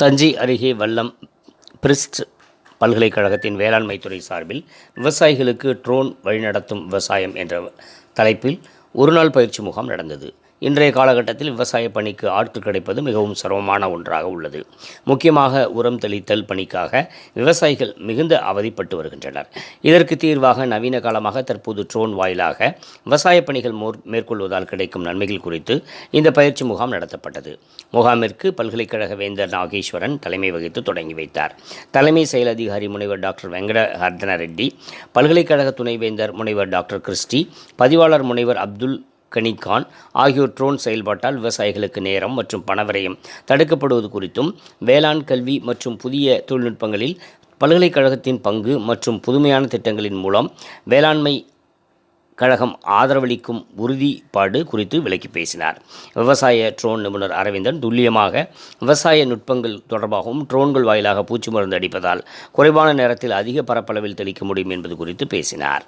தஞ்சை அருகே வல்லம் பிரிஸ்ட் பல்கலைக்கழகத்தின் வேளாண்மை துறை சார்பில் விவசாயிகளுக்கு ட்ரோன் வழிநடத்தும் விவசாயம் என்ற தலைப்பில் ஒருநாள் பயிற்சி முகாம் நடந்தது. இன்றைய காலகட்டத்தில் விவசாய பணிக்கு ஆட்கள் கிடைப்பது மிகவும் சிரமமான ஒன்றாக உள்ளது. முக்கியமாக உரம் தெளித்தல் பணிக்காக விவசாயிகள் மிகுந்த அவதிப்பட்டு வருகின்றனர். இதற்கு தீர்வாக நவீன காலமாக தற்போது ட்ரோன் வாயிலாக விவசாய பணிகள் மோர் மேற்கொள்வதால் கிடைக்கும் நன்மைகள் குறித்து இந்த பயிற்சி முகாம் நடத்தப்பட்டது. முகாமிற்கு பல்கலைக்கழக வேந்தர் நாகேஸ்வரன் தலைமை வகித்து தொடங்கி வைத்தார். தலைமை செயல் அதிகாரி முனைவர் டாக்டர் வெங்கட ஹர்தன ரெட்டி பல்கலைக்கழக துணைவேந்தர் முனைவர் டாக்டர் கிறிஸ்டி பதிவாளர் முனைவர் அப்துல் கனிகான் ஆகியோர் ட்ரோன் செயல்பாட்டால் விவசாயிகளுக்கு நேரம் மற்றும் பணவரையும் தடுக்கப்படுவது குறித்தும் வேளாண் கல்வி மற்றும் புதிய தொழில்நுட்பங்களில் பல்கலைக்கழகத்தின் பங்கு மற்றும் புதுமையான திட்டங்களின் மூலம் வேளாண்மை கழகம் ஆதரவளிக்கும் உறுதிப்பாடு குறித்து விளக்கி பேசினார். விவசாய ட்ரோன் நிபுணர் அரவிந்தன் துல்லியமாக விவசாய நுட்பங்கள் தொடர்பாகவும் ட்ரோன்கள் வாயிலாக பூச்சி மருந்து அடிப்பதால் குறைவான நேரத்தில் அதிக பரப்பளவில் தெளிக்க முடியும் என்பது குறித்து பேசினார்.